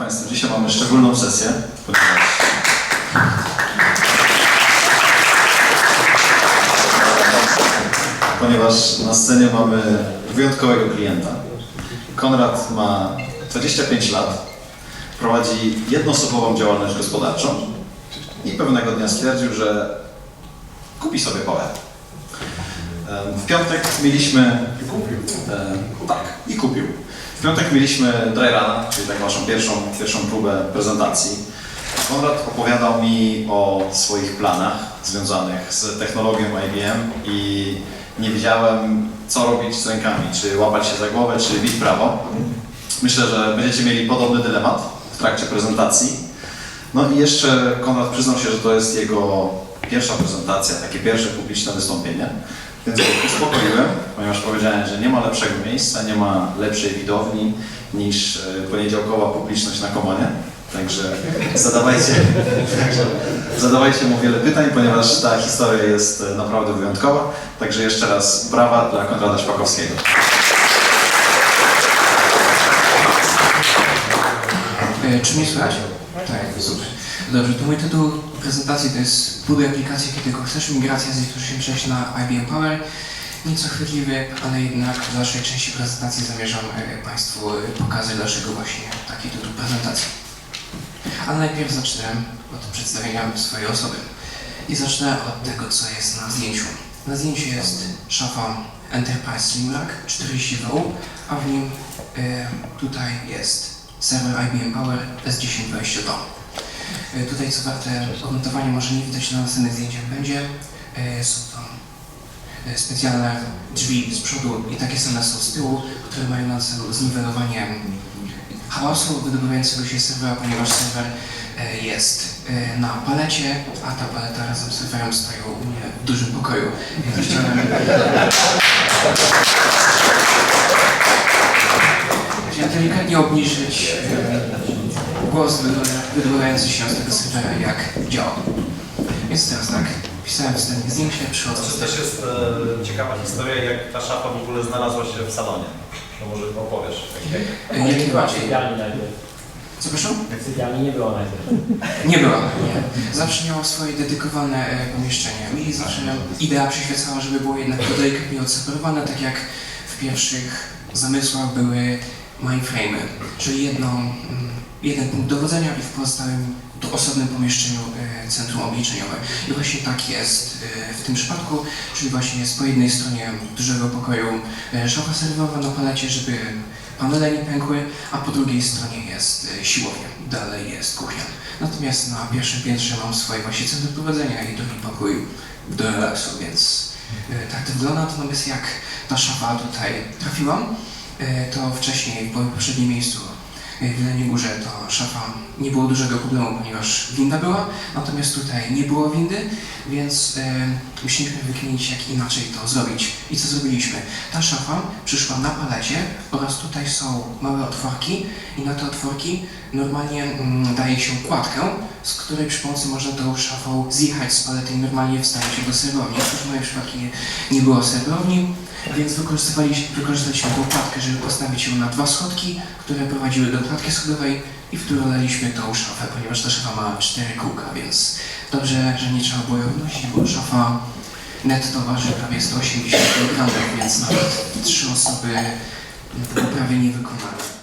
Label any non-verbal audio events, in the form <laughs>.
Państwa, dzisiaj mamy szczególną sesję, ponieważ ponieważ na scenie mamy wyjątkowego klienta. Konrad ma 25 lat, prowadzi jednoosobową działalność gospodarczą i pewnego dnia stwierdził, że kupi sobie pałę. W piątek mieliśmy... em, Tak, i kupił. W piątek mieliśmy dry runa, czyli tak naszą pierwszą, pierwszą próbę prezentacji. Konrad opowiadał mi o swoich planach związanych z technologią IBM i nie wiedziałem, co robić z rękami, czy łapać się za głowę, czy bić prawo. Myślę, że będziecie mieli podobny dylemat w trakcie prezentacji. No i jeszcze Konrad przyznał się, że to jest jego pierwsza prezentacja, takie pierwsze publiczne wystąpienie. Więc uspokoiłem, ponieważ powiedziałem, że nie ma lepszego miejsca, nie ma lepszej widowni niż e, poniedziałkowa publiczność na komonie. Także zadawajcie, <laughs> zadawajcie mu wiele pytań, ponieważ ta historia jest e, naprawdę wyjątkowa. Także jeszcze raz brawa dla Konrada Szpakowskiego. E, Czy mnie słychać? Tak, super. Dobrze, to mój tytuł prezentacji to jest Buduj aplikację, kiedy chcesz, migracja z chcesz się przejść na IBM Power. Nieco chwytliwy, ale jednak w dalszej części prezentacji zamierzam e, Państwu e, pokazać, dlaczego właśnie taki tytuł prezentacji. Ale najpierw zacznę od przedstawienia swojej osoby. I zacznę od tego, co jest na zdjęciu. Na zdjęciu jest szafa Enterprise Slim Rack 40V, a w nim e, tutaj jest serwer IBM Power S1022. E, Tutaj co warte komentowania może nie widać na następnych zdjęciach będzie. E, Są to e, specjalne drzwi z przodu i takie same są z tyłu, które mają na celu zniwelowanie hałasu wydobywającego się z serwera, ponieważ serwer jest na palecie, a ta paleta razem z serwerem stoją u mnie w dużym pokoju. Więc <laughs> chciałem Chciałem delikatnie obniżyć głos wydobywający się z tego serwera, jak działa. Więc teraz tak, pisałem wstępnie zdjęcie, przychodzę To też jest e, ciekawa historia, jak ta szafa w ogóle znalazła się w salonie. To może opowiesz. Jak, jak, E, Jak najbardziej. Sypialni najpierw. Co proszę? Sypialni nie było najpierw. Nie była, nie. Zawsze miała swoje dedykowane e, pomieszczenie. Mi zawsze idea przyświecała, żeby było jednak to delikatnie odseparowane, tak jak w pierwszych zamysłach były mainframe'y, czyli jedno, mm, jeden punkt dowodzenia i w pozostałym to osobnym pomieszczeniu e, centrum obliczeniowe. I właśnie tak jest e, w tym przypadku, czyli właśnie jest po jednej stronie dużego pokoju e, szafa serwerowa na palecie, żeby panele nie pękły, a po drugiej stronie jest siłownia, dalej jest kuchnia. Natomiast na pierwszym piętrze mam swoje właśnie centrum prowadzenia i drugi pokój do relaksu, więc tak to wygląda. Natomiast jak ta szafa tutaj trafiłam, to wcześniej w poprzednim miejscu e, w Jeleniej Górze to szafa nie było dużego problemu, ponieważ winda była, natomiast tutaj nie było windy, więc e, musieliśmy wykminić jak inaczej to zrobić. I co zrobiliśmy? Ta szafa przyszła na palecie oraz tutaj są małe otworki i na te otworki normalnie mm, daje się kładkę, z której przy pomocy można tą szafą zjechać z palety i normalnie wstać się do serwerowni. W moim przypadku nie, nie było serwerowni, więc wykorzystaliśmy tą kładkę, żeby postawić ją na dwa schodki, które prowadziły do klatki schodowej i w którą daliśmy tą szafę, ponieważ ta szafa ma cztery kółka, więc dobrze, że nie trzeba było ją wnosić, bo szafa netto waży prawie 180 kg, więc nawet trzy osoby prawie niewykonalne.